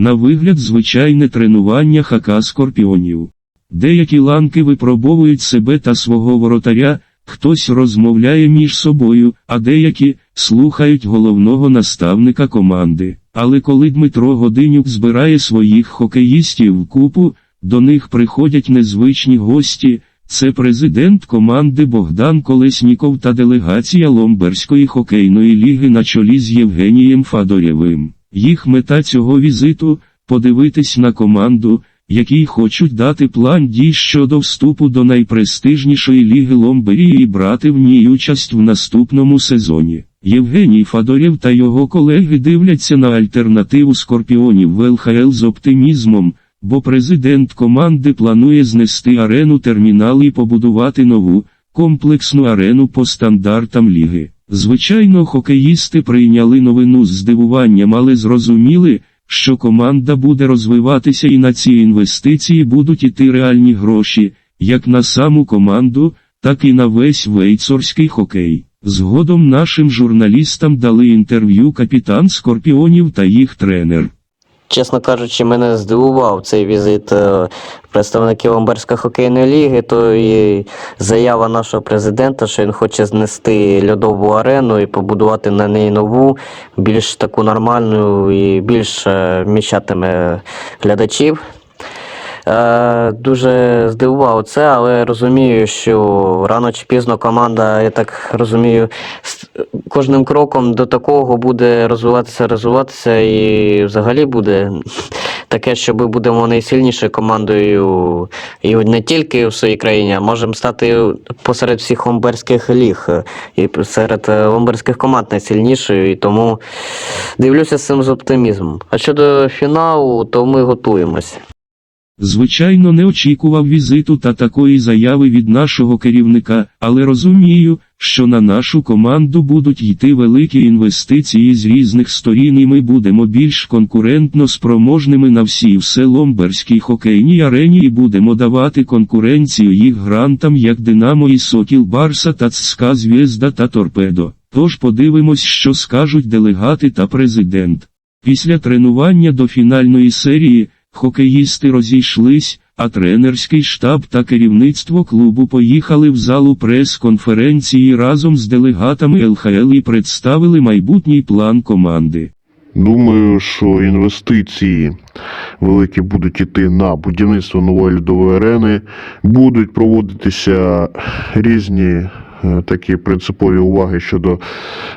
На вигляд звичайне тренування хака скорпіонів. Деякі ланки випробовують себе та свого воротаря, хтось розмовляє між собою, а деякі слухають головного наставника команди. Але коли Дмитро Годинюк збирає своїх хокеїстів в купу, до них приходять незвичні гості. Це президент команди Богдан Колесніков та делегація Ломберської хокейної ліги на чолі з Євгенієм Фадорєвим. Їх мета цього візиту подивитись на команду, якій хочуть дати план дій щодо вступу до найпрестижнішої ліги Ломберії і брати в ній участь в наступному сезоні. Євгеній Фадорєв та його колеги дивляться на альтернативу скорпіонів в ЛХЛ з оптимізмом, бо президент команди планує знести арену термінал і побудувати нову, комплексну арену по стандартам ліги. Звичайно, хокеїсти прийняли новину з здивуванням, але зрозуміли, що команда буде розвиватися і на ці інвестиції будуть іти реальні гроші, як на саму команду, так і на весь вейцорський хокей. Згодом нашим журналістам дали інтерв'ю капітан Скорпіонів та їх тренер. Чесно кажучи, мене здивував цей візит е, представників Омберської хокейної ліги, то і заява нашого президента, що він хоче знести льодову арену і побудувати на неї нову, більш таку нормальну і більш е, вміщатиме глядачів. Е, Дуже здивував це, але розумію, що рано чи пізно команда, я так розумію, з кожним кроком до такого буде розвиватися, розвиватися і взагалі буде таке, що ми будемо найсильнішою командою і не тільки в своїй країні, а можемо стати посеред всіх омберських ліг і серед е, омберських команд найсильнішою. І тому дивлюся з цим з оптимізмом. А щодо фіналу, то ми готуємось. Звичайно, не очікував візиту та такої заяви від нашого керівника, але розумію, що на нашу команду будуть йти великі інвестиції з різних сторін і ми будемо більш конкурентно спроможними на всій вселомберській хокейній арені і будемо давати конкуренцію їх грантам як Динамо і Сокіл Барса та ЦСКА Звєзда та Торпедо. Тож подивимось, що скажуть делегати та президент. Після тренування до фінальної серії, хокеїсти розійшлись, а тренерський штаб та керівництво клубу поїхали в залу прес-конференції разом з делегатами ЛХЛ і представили майбутній план команди. Думаю, що інвестиції великі будуть йти на будівництво нової льодової арени, будуть проводитися різні такі принципові уваги щодо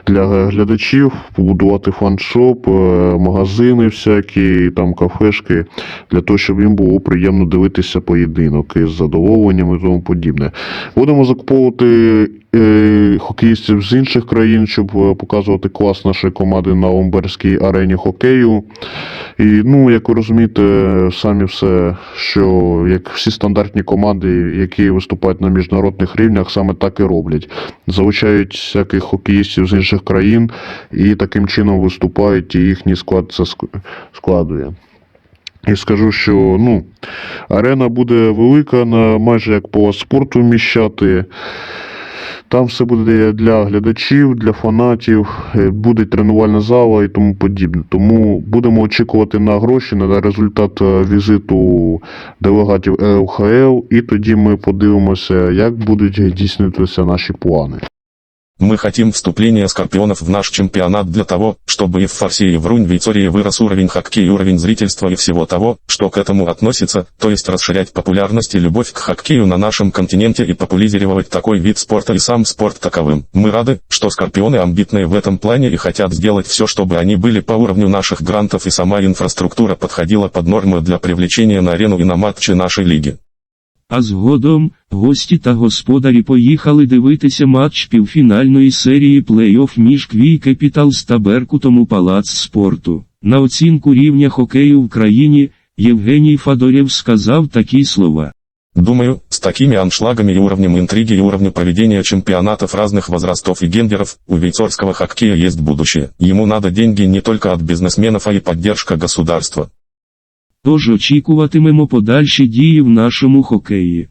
для глядачів, побудувати фаншоп, е, магазини всякі, там кафешки, для того, щоб їм було приємно дивитися поєдинок із задоволенням і тому подібне. Будемо закуповувати е, хокеїстів з інших країн, щоб е, показувати клас нашої команди на Омберській арені хокею. І ну, як ви розумієте, самі все, що як всі стандартні команди, які виступають на міжнародних рівнях, саме так і роблять. Залучають всяких хокеїстів з інших країн і таким чином виступають, і їхній склад це складує. І скажу, що ну, арена буде велика, на майже як по спорту вміщати. Там все буде для глядачів, для фанатів, е, буде тренувальна зала і тому подібне. Тому будемо очікувати на гроші, на результат е, візиту делегатів ЛХЛ, і тоді ми подивимося, як будуть дійснитися наші плани. Мы хотим вступления скорпионов в наш чемпионат для того, чтобы и в Фарсе и в Рунь Вейцории вырос уровень хоккея и уровень зрительства и всего того, что к этому относится, то есть расширять популярность и любовь к хоккею на нашем континенте и популяризировать такой вид спорта и сам спорт таковым. Мы рады, что скорпионы амбитные в этом плане и хотят сделать все, чтобы они были по уровню наших грантов и сама инфраструктура подходила под нормы для привлечения на арену и на матчи нашей лиги. А згодом, гості та господарі поїхали дивитися матч півфінальної серії плей-офф між Квій Кепіталс та Беркутом у Палац спорту. На оцінку рівня хокею в країні, Євгеній Фадорєв сказав такі слова. Думаю, с такими аншлагами и уровнем интриги и уровнем проведения чемпионатов разных возрастов и гендеров, у вейцорского хоккея есть будущее. Ему надо деньги не только от бизнесменов, а и поддержка государства. Тож очікуватимемо подальші дії в нашому хокеї.